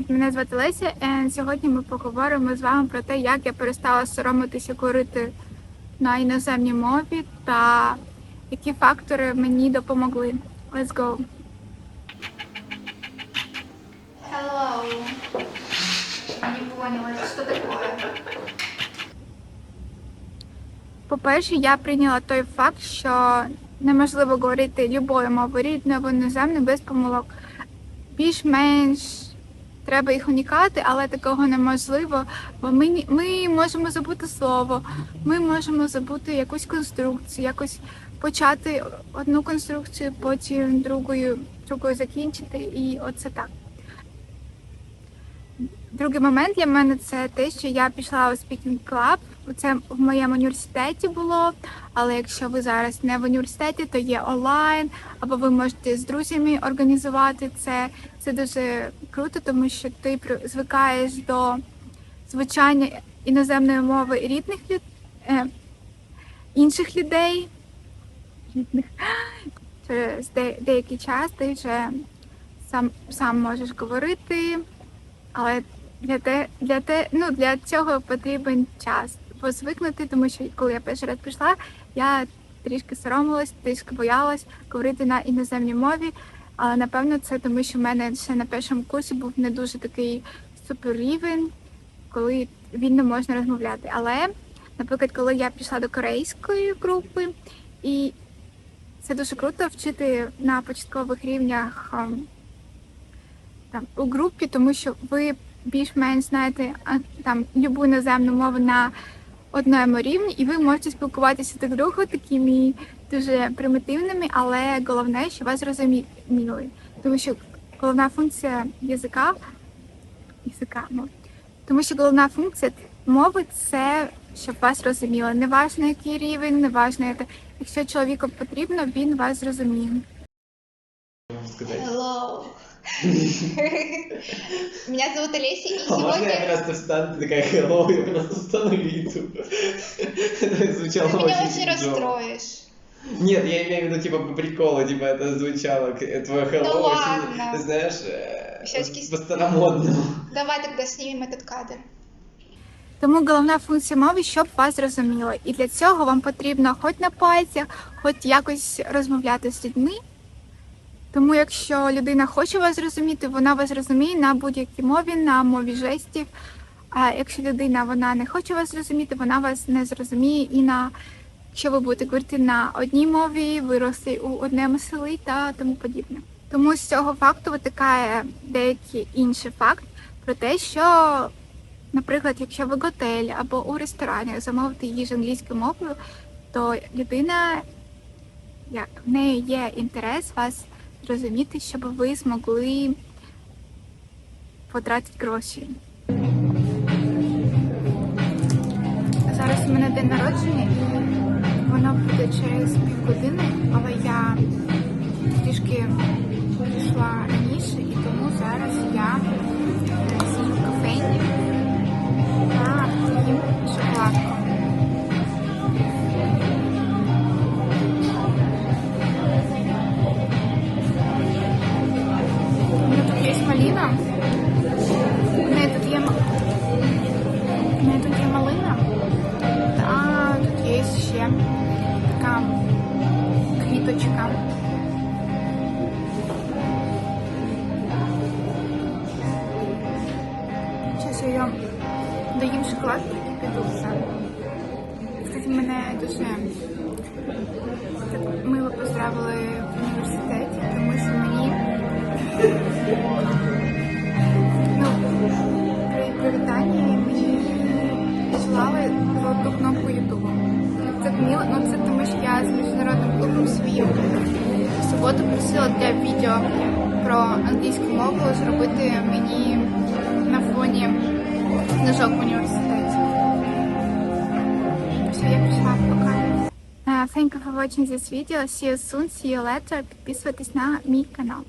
Привіт, мене звати Леся, і сьогодні ми поговоримо з вами про те, як я перестала соромитися говорити на іноземній мові та які фактори мені допомогли. Let's go! Hello. Не поняла, що таке? По-перше, я прийняла той факт, що неможливо говорити любою мовою рідною або іноземною без помилок. Більш-менш треба їх уникати, але такого неможливо, бо ми, ми можемо забути слово, ми можемо забути якусь конструкцію, якось почати одну конструкцію, потім другою, другою закінчити, і оце так. Другий момент для мене це те, що я пішла у Speaking Club. Це в моєму університеті було. Але якщо ви зараз не в університеті, то є онлайн, або ви можете з друзями організувати це. Це дуже круто, тому що ти звикаєш до звучання іноземної мови рідних люд... е, інших людей. Рідних. Через де- деякий час ти вже сам, сам можеш говорити. Але для те, для те, ну для цього потрібен час позвикнути, тому що коли я перший раз пішла, я трішки соромилась, трішки боялась говорити на іноземній мові. Але напевно це тому, що в мене ще на першому курсі був не дуже такий супер рівень, коли вільно можна розмовляти. Але, наприклад, коли я пішла до корейської групи, і це дуже круто вчити на початкових рівнях. ем, там у групі, тому що ви більш-менш знаєте а, там любу іноземну мову на одному рівні, і ви можете спілкуватися друг з другом такими дуже примітивними, але головне, що вас зрозуміли. Тому що головна функція язика, язика, ну, тому що головна функція мови це щоб вас розуміли. Неважно, який рівень, неважно, яке- якщо чоловіку потрібно, він вас зрозуміє. Hello. Меня зовут Олеся, и А можно я сегодня просто встану, ты такая hello, я просто встану и иду. Это звучало ты меня очень очень джо. расстроишь. Нет, я имею в виду, типа, по приколу, типа, это звучало, к- э, твое hello Да очень, ладно. знаешь, э, Щечки с- по-старомодному. Давай тогда снимем этот кадр. Тому головна функція мови, щоб вас зрозуміло. І для цього вам потрібно хоч на пальцях, хоч якось розмовляти з людьми. Тому якщо людина хоче вас зрозуміти, вона вас зрозуміє на будь-якій мові, на мові жестів. А якщо людина вона не хоче вас зрозуміти, вона вас не зрозуміє і на якщо ви будете говорити на одній мові, виросли у одному селі та тому подібне. Тому з цього факту витикає деякий інший факт про те, що Наприклад, якщо ви в готелі або у ресторані замовити їжу англійською мовою, то людина, як в неї є інтерес вас зрозуміти, щоб ви змогли потратити гроші. Зараз у мене день народження і воно буде через півгодини, але я трішки пішла раніше і тому зараз я доїм шоколад і піду все. Кстати, мене дуже так мило поздравили в університеті, тому що мені ну, при привітанні мені відслали золоту кнопку Ютубу. Це мило, ну це тому що я з міжнародним клубом свій в суботу просила для відео про англійську мову зробити мені на фоні книжок в університеті. Все, я пішла, пока. Uh, thank you for watching this video. See you soon, see you later. Підписуйтесь на мій канал.